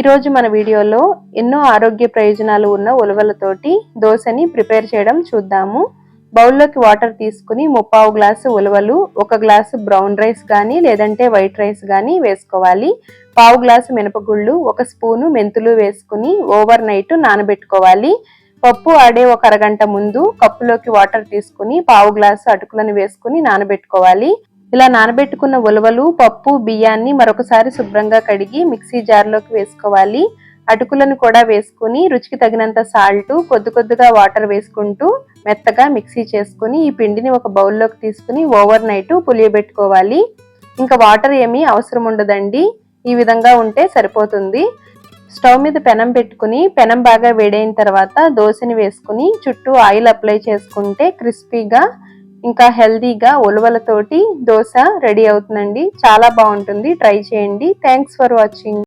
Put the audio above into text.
ఈరోజు మన వీడియోలో ఎన్నో ఆరోగ్య ప్రయోజనాలు ఉన్న ఉలవలతోటి దోశని ప్రిపేర్ చేయడం చూద్దాము. బౌల్లోకి వాటర్ తీసుకుని ముప్పావు గ్లాసు ఉలవలు ఒక గ్లాసు బ్రౌన్ రైస్ కానీ లేదంటే వైట్ రైస్ కానీ వేసుకోవాలి. పావు గ్లాసు మినపగుళ్ళు ఒక స్పూను మెంతులు వేసుకుని ఓవర్ నైట్ నానబెట్టుకోవాలి. పప్పు ఆడే ఒక అరగంట ముందు కప్పులోకి వాటర్ తీసుకుని పావు గ్లాసు అటుకులను వేసుకుని నానబెట్టుకోవాలి. ఇలా నానబెట్టుకున్న ఉలవలు పప్పు బియ్యాన్ని మరొకసారి శుభ్రంగా కడిగి మిక్సీ జార్లోకి వేసుకోవాలి. అటుకులను కూడా వేసుకుని రుచికి తగినంత సాల్ట్ కొద్ది కొద్దిగా వాటర్ వేసుకుంటూ మెత్తగా మిక్సీ చేసుకుని ఈ పిండిని ఒక బౌల్లోకి తీసుకుని ఓవర్ నైట్ పులియబెట్టుకోవాలి. ఇంకా వాటర్ ఏమీ అవసరం ఉండదండి. ఈ విధంగా ఉంటే సరిపోతుంది. స్టవ్ మీద పెనం పెట్టుకుని పెనం బాగా వేడైన తర్వాత దోశని వేసుకుని చుట్టూ ఆయిల్ అప్లై చేసుకుంటే క్రిస్పీగా ఇంకా హెల్దీగా ఉలవలతోటి దోశ రెడీ అవుతుందండి. చాలా బాగుంటుంది. ట్రై చేయండి. Thanks for watching